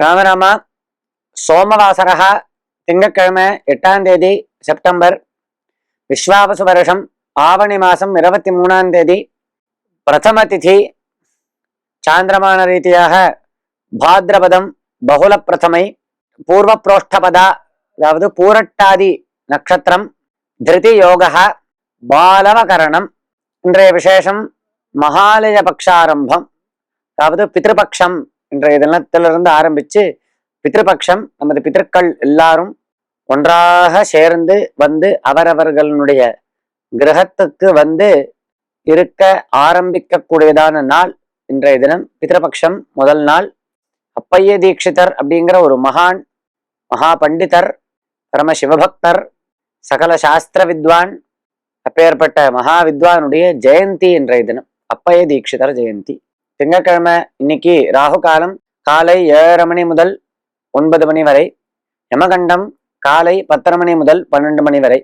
ராமராமா சோமவாசரா திங்கக்கிழமை எட்டாம் தேதி செப்டம்பர். விஸ்வாபசு வருஷம் ஆவணி மாதம் இருபத்தி மூணாம் தேதி. பிரதம திதி சாந்திரமான ரீதியாக பாத்ரபதம் பகுல பிரதமை பூர்வ புரோஷ்டபதா அதாவது பூரட்டாதி நட்சத்திரம் திருதி யோகா பாலவகரணம் இன்றைய விசேஷம் மகாலய பக்ஷாரம்பம் அதாவது பித்ருபக்ஷம் இன்றைய தினத்திலிருந்து ஆரம்பிச்சு பித்ருபக்ஷம் நமது பித்தர்கள் எல்லாரும் ஒன்றாக சேர்ந்து வந்து அவரவர்களுடைய கிரகத்துக்கு வந்து இருக்க ஆரம்பிக்கக்கூடியதான நாள் இன்றைய தினம். பித்ருபக்ஷம் முதல் நாள். அப்பைய தீட்சிதர் அப்படிங்கிற ஒரு மகான் மகா பண்டிதர் பரம சிவபக்தர் சகல சாஸ்திர வித்வான் அப்பேற்பட்ட மகா வித்வானுடைய ஜெயந்தி இன்றைய தினம். அப்பைய தீட்சிதர் ஜெயந்தி. திங்கட்கிழமை இன்னைக்கு ராகு காலம் காலை ஏழரை மணி முதல் ஒன்பது மணி வரை. யமகண்டம் காலை பத்தரை மணி முதல் பன்னெண்டு மணி வரை.